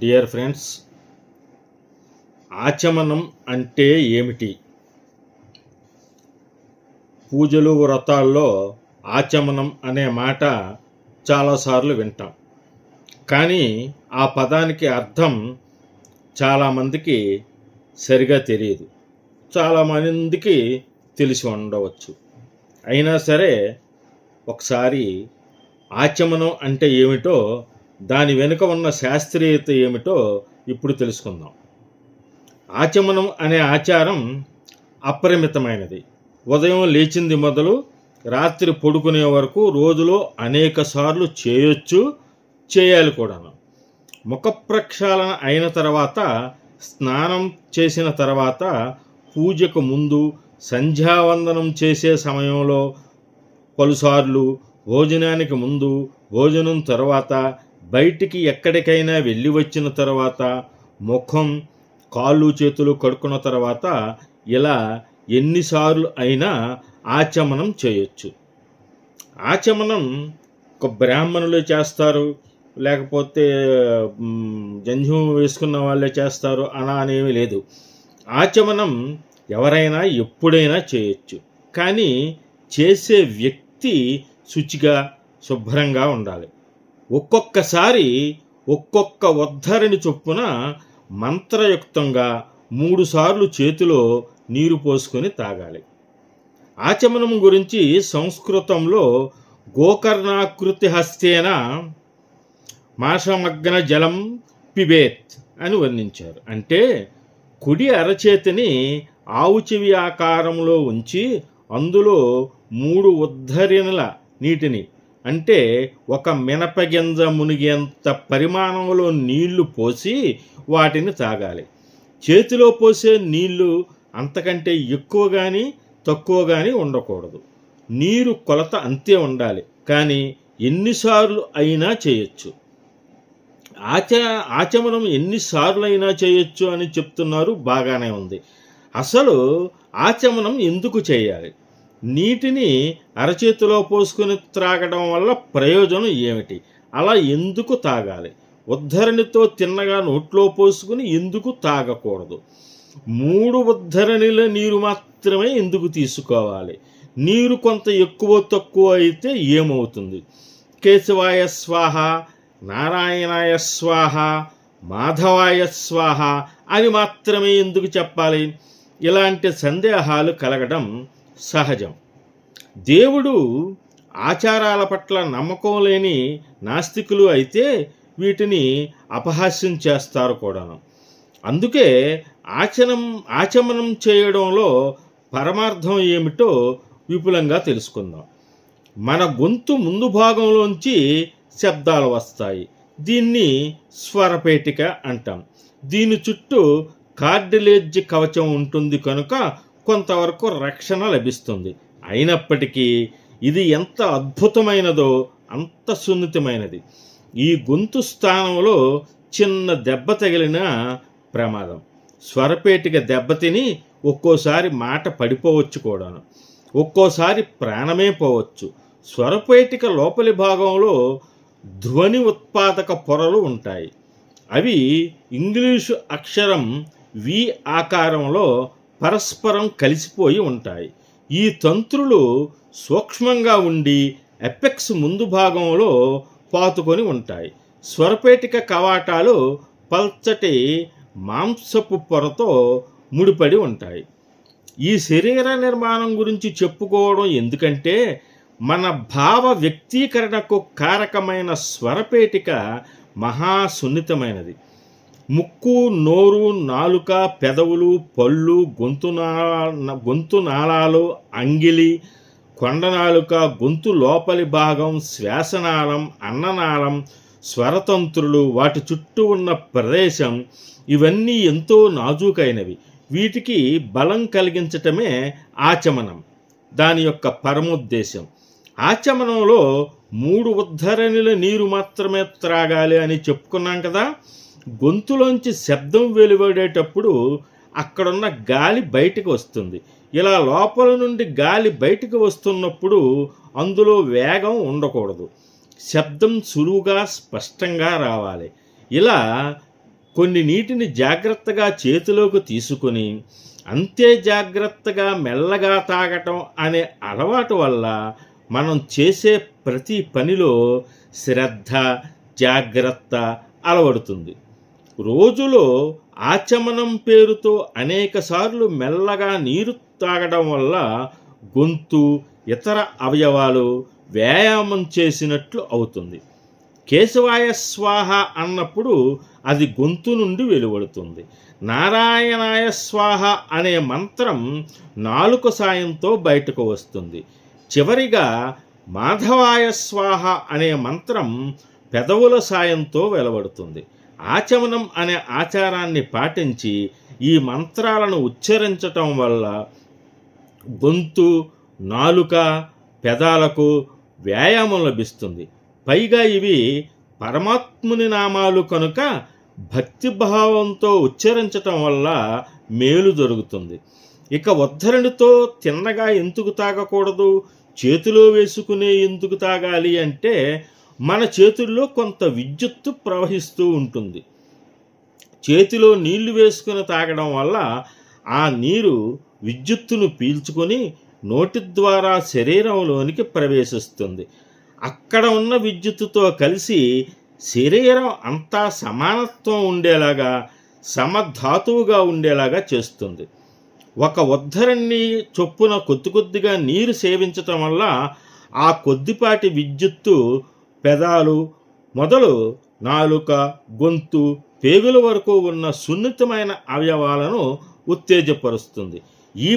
Dear friends ఆచమనం అంటే ఏమిటి? పూజలు వ్రతాల్లో ఆచమనం అనే మాట చాలాసార్లు వింటాం. కానీ ఆ పదానికి అర్థం చాలామందికి సరిగా తెలియదు. చాలామందికి తెలిసి ఉండవచ్చు. అయినా సరే ఒకసారి ఆచమనం అంటే ఏమిటో దాని వెనుక ఉన్న శాస్త్రీయత ఏమిటో ఇప్పుడు తెలుసుకుందాం. ఆచమనం అనే ఆచారం అపరిమితమైనది. ఉదయం లేచింది మొదలు రాత్రి పడుకునే వరకు రోజులో అనేక సార్లు చేయొచ్చు చేయాలి కూడాను. ముఖ ప్రక్షాళన అయిన తర్వాత స్నానం చేసిన తర్వాత పూజకు ముందు సంధ్యావందనం చేసే సమయంలో పలుసార్లు భోజనానికి ముందు భోజనం తర్వాత బయటికి ఎక్కడికైనా వెళ్ళి వచ్చిన తర్వాత ముఖం కాళ్ళు చేతులు కడుక్కున్న తర్వాత ఇలా ఎన్నిసార్లు అయినా ఆచమనం చేయొచ్చు. ఆచమనం ఒక బ్రాహ్మణులు చేస్తారు లేకపోతే మ్, వేసుకున్న వాళ్ళే చేస్తారు అలా అనేమి లేదు. ఆచమనం ఎవరైనా ఎప్పుడైనా చేయొచ్చు. కానీ చేసే వ్యక్తి శుచిగా శుభ్రంగా ఉండాలి. ఒక్కొక్కసారి ఒక్కొక్క ఉద్ధరిణి చొప్పున మంత్రయుక్తంగా మూడుసార్లు చేతిలో నీరు పోసుకొని తాగాలి. ఆచమనం గురించి సంస్కృతంలో గోకర్ణాకృతి హస్తేన మాషమగ్న జలం పిబేత్ అని వర్ణించారు. అంటే కుడి అరచేతిని ఆవు చెవి ఆకారంలో ఉంచి అందులో మూడు ఉద్ధరిణల నీటిని అంటే ఒక మినపగింజ మునిగేంత పరిమాణంలో నీళ్ళు పోసి వాటిని తాగాలి. చేతిలో పోసే నీళ్ళు అంతకంటే ఎక్కువ కానీ తక్కువ కానీ ఉండకూడదు. నీరు కొలత అంతే ఉండాలి. కానీ ఎన్నిసార్లు అయినా చేయొచ్చు. ఆచ ఆచమనం ఎన్నిసార్లు అయినా చేయొచ్చు అని చెప్తున్నారు బాగానే ఉంది. అసలు ఆచమనం ఎందుకు చేయాలి? నీటిని అరచేతిలో పోసుకొని త్రాగడం వల్ల ప్రయోజనం ఏమిటి? అలా ఎందుకు తాగాలి? ఉద్ధరణితో తిన్నగా నోట్లో పోసుకుని ఎందుకు తాగకూడదు? మూడు ఉద్ధరణిల నీరు మాత్రమే ఎందుకు తీసుకోవాలి? నీరు కొంత ఎక్కువ తక్కువ అయితే ఏమవుతుంది? కేశవాయ స్వాహ నారాయణాయ స్వాహ మాధవాయ స్వాహ అని మాత్రమే ఎందుకు చెప్పాలి? ఇలాంటి సందేహాలు కలగడం సహజం. దేవుడు ఆచారాల పట్ల నమ్మకం లేని నాస్తికులు అయితే వీటిని అపహాస్యం చేస్తారు కూడాను. అందుకే ఆచనం ఆచమనం చేయడంలో పరమార్థం ఏమిటో విపులంగా తెలుసుకుందాం. మన గొంతు ముందు భాగంలోంచి శబ్దాలు వస్తాయి. దీన్ని స్వరపేటిక అంటాం. దీని చుట్టూ కార్డిలేజ్ కవచం ఉంటుంది కనుక కొంతవరకు రక్షణ లభిస్తుంది. అయినప్పటికీ ఇది ఎంత అద్భుతమైనదో అంత సున్నితమైనది. ఈ గొంతు స్థానంలో చిన్న దెబ్బ తగిలిన ప్రమాదం. స్వరపేటిక దెబ్బతిని ఒక్కోసారి మాట పడిపోవచ్చు కూడాను. ఒక్కోసారి ప్రాణమే పోవచ్చు. స్వరపేటిక లోపలి భాగంలో ధ్వని ఉత్పాదక పొరలు ఉంటాయి. అవి ఇంగ్లీషు అక్షరం వి ఆకారంలో పరస్పరం కలిసిపోయి ఉంటాయి. ఈ తంత్రులు సూక్ష్మంగా ఉండి ఎపెక్స్ ముందు భాగంలో పాతుకొని ఉంటాయి. స్వరపేటిక కవాటాలు పల్చటి మాంసపు పొరతో ముడిపడి ఉంటాయి. ఈ శరీర నిర్మాణం గురించి చెప్పుకోవడం ఎందుకంటే మన భావ వ్యక్తీకరణకు కారకమైన స్వరపేటిక మహా సున్నితమైనది ముక్కు నోరు నాలుక పెదవులు పళ్ళు గొంతు నా గొంతు నాళాలు అంగిలి కొండనాలుక గొంతు లోపలి భాగం శ్వాసనాళం అన్ననాళం స్వరతంత్రులు వాటి చుట్టూ ఉన్న ప్రదేశం ఇవన్నీ ఎంతో నాజూకైనవి. వీటికి బలం కలిగించటమే ఆచమనం దాని యొక్క పరమోద్దేశం. ఆచమనంలో మూడు ఉద్ధరణిల నీరు మాత్రమే త్రాగాలి అని చెప్పుకున్నాం కదా గొంతులోంచి శబ్దం వెలువడేటప్పుడు అక్కడున్న గాలి బయటకు వస్తుంది. ఇలా లోపల నుండి గాలి బయటకు వస్తున్నప్పుడు అందులో వేగం ఉండకూడదు. శబ్దం సులువుగా స్పష్టంగా రావాలి. ఇలా కొన్ని నీటిని జాగ్రత్తగా చేతిలోకి తీసుకుని అంతే జాగ్రత్తగా మెల్లగా తాగటం అనే అలవాటు వల్ల మనం చేసే ప్రతి పనిలో శ్రద్ధ జాగ్రత్త అలవడుతుంది. రోజులో ఆచమనం పేరుతో అనేకసార్లు మెల్లగా నీరు తాగడం వల్ల గొంతు ఇతర అవయవాలు వ్యాయామం చేసినట్లు అవుతుంది. కేశవాయ స్వాహ అన్నప్పుడు అది గొంతు నుండి వెలువడుతుంది. నారాయణాయ స్వాహ అనే మంత్రం నాలుక సాయంతో బయటకు వస్తుంది. చివరిగా మాధవాయ స్వాహ అనే మంత్రం పెదవుల సాయంతో వెలువడుతుంది. ఆచమనం అనే ఆచారాన్ని పాటించి ఈ మంత్రాలను ఉచ్చరించటం వల్ల గొంతు నాలుక పెదాలకు వ్యాయామం లభిస్తుంది. పైగా ఇవి పరమాత్ముని నామాలు కనుక భక్తిభావంతో ఉచ్చరించటం వల్ల మేలు జరుగుతుంది. ఇక ఉద్ధరణితో తిన్నగా ఎందుకు తాగకూడదు? చేతిలో వేసుకునే ఎందుకు తాగాలి అంటే మన చేతుల్లో కొంత విద్యుత్తు ప్రవహిస్తూ ఉంటుంది. చేతిలో నీళ్ళు వేసుకుని తాగడం వల్ల ఆ నీరు విద్యుత్తును పీల్చుకొని నోటి ద్వారా శరీరంలోనికి ప్రవేశిస్తుంది. అక్కడ ఉన్న విద్యుత్తుతో కలిసి శరీరం అంతా సమానత్వం ఉండేలాగా సమధాతువుగా ఉండేలాగా చేస్తుంది. ఒక ఉద్ధరణి చొప్పున కొద్ది కొద్దిగా నీరు సేవించటం వల్ల ఆ కొద్దిపాటి విద్యుత్తు పెదాలు మొదలు నాలుక గొంతు పేగుల వరకు ఉన్న సున్నితమైన అవయవాలను ఉత్తేజపరుస్తుంది. ఈ